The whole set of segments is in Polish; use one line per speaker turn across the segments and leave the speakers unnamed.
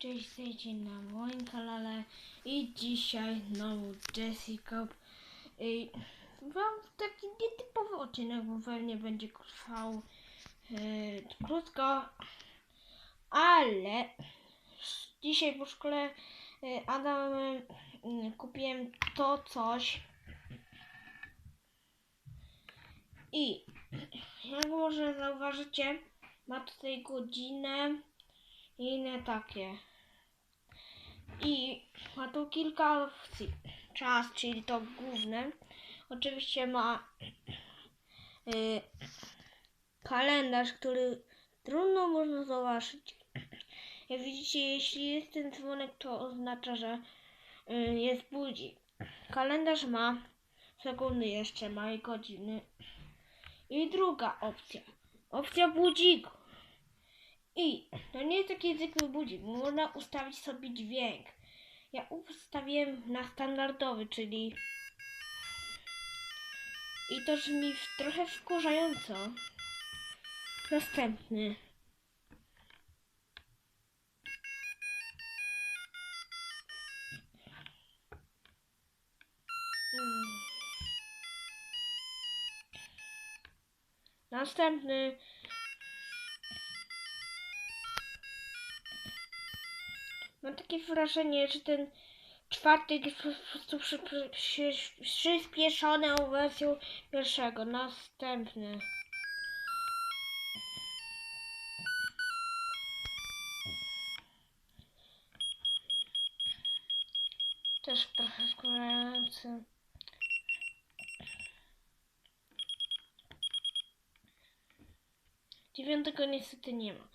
Cześć, witajcie na moim kanale i dzisiaj znowu Jessica. I mam taki nietypowy odcinek, bo pewnie będzie trwał e, krótko, ale dzisiaj po szkole e, Adam e, kupiłem to coś i jak może zauważycie, ma tutaj godzinę i inne takie. I ma tu kilka opcji. Czas, czyli to główne. Oczywiście ma y, kalendarz, który trudno można zobaczyć. Jak widzicie, jeśli jest ten dzwonek, to oznacza, że y, jest budzik. Kalendarz ma sekundy jeszcze, ma i godziny. I druga opcja. Opcja budziku. I to nie jest taki zwykły budzik, można ustawić sobie dźwięk. Ja ustawiłem na standardowy, czyli i to w- trochę wkurzająco. Następny. Hmm. Następny. Mam takie wrażenie, że ten czwarty jest po prostu przyspieszoną wersją pierwszego. Następny. Też trochę wkurzający. Dziewiątego niestety nie ma.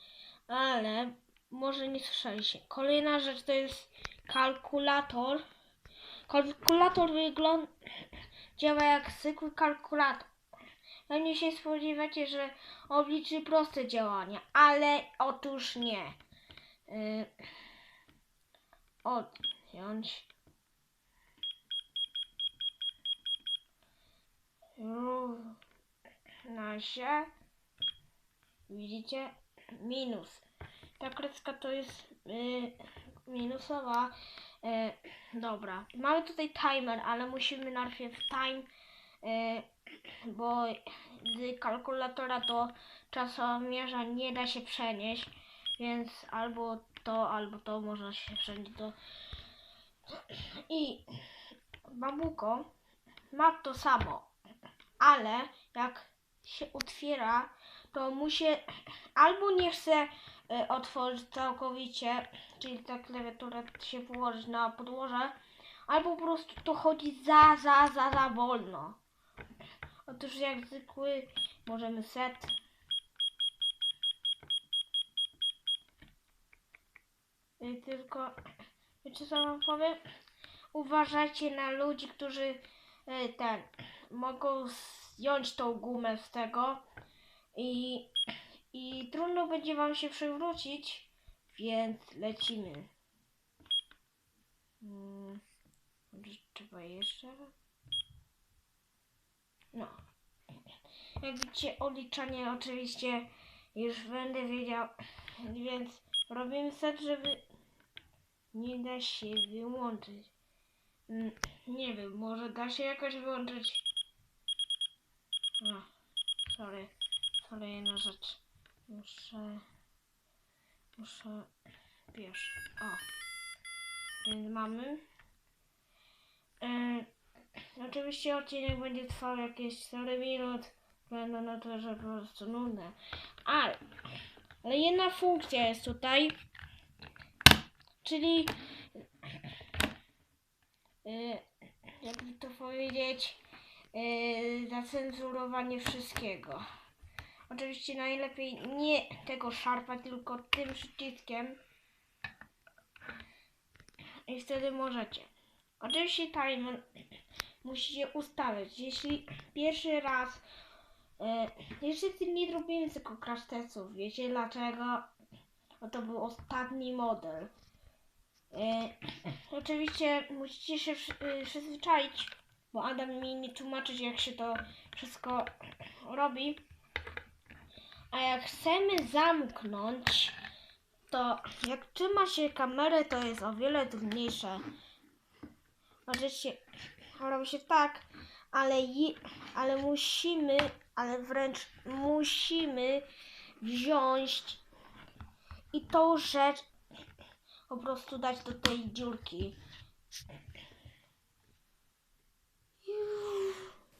Ale może nie słyszeliście. Kolejna rzecz to jest kalkulator. Kalkulator wygląda działa jak zwykły kalkulator. Pewnie się spodziewacie, że obliczy proste działania, ale otóż nie. Yy, odjąć. Równa się. Widzicie? Minus. Ta to jest y, minusowa. Y, dobra. Mamy tutaj timer, ale musimy najpierw time, y, bo z kalkulatora do czasomierza nie da się przenieść, więc albo to, albo to można się przenieść. I babuko ma to samo, ale jak się otwiera, to musi albo nie chce otworzyć całkowicie, czyli ta klawiatura się położyć na podłoże, albo po prostu to chodzi za, za, za, za wolno. Otóż jak zwykły możemy set. I tylko, wiecie co wam powiem? Uważajcie na ludzi, którzy e, ten, mogą zdjąć tą gumę z tego i, i trudno będzie wam się przewrócić, więc lecimy. Hmm, trzeba jeszcze? No. Jak widzicie, odliczanie oczywiście już będę wiedział, więc robimy set, żeby nie da się wyłączyć. Mm, Nie wiem, może da się jakoś wyłączyć. A, sorry. Kolejna rzecz. Muszę. Muszę. Wiesz. O. Więc mamy. E, oczywiście odcinek będzie trwał jakieś 4 minut. Będę na to, że po prostu nudne. Ale. Ale jedna funkcja jest tutaj. Czyli. E, jakby to powiedzieć. E, zacenzurowanie wszystkiego. Oczywiście najlepiej nie tego szarpa, tylko tym przyciskiem. I wtedy możecie. Oczywiście timer musicie ustawić. Jeśli pierwszy raz, e, jeszcze nie robiłem tylko crash testów. Wiecie dlaczego? Bo to był ostatni model. E, oczywiście musicie się e, przyzwyczaić, bo Adam mi nie tłumaczyć jak się to wszystko robi. A jak chcemy zamknąć, to jak trzyma się kamerę, to jest o wiele trudniejsze. Możecie, robi się tak, ale, ale musimy, ale wręcz musimy wziąć i tą rzecz po prostu dać do tej dziurki.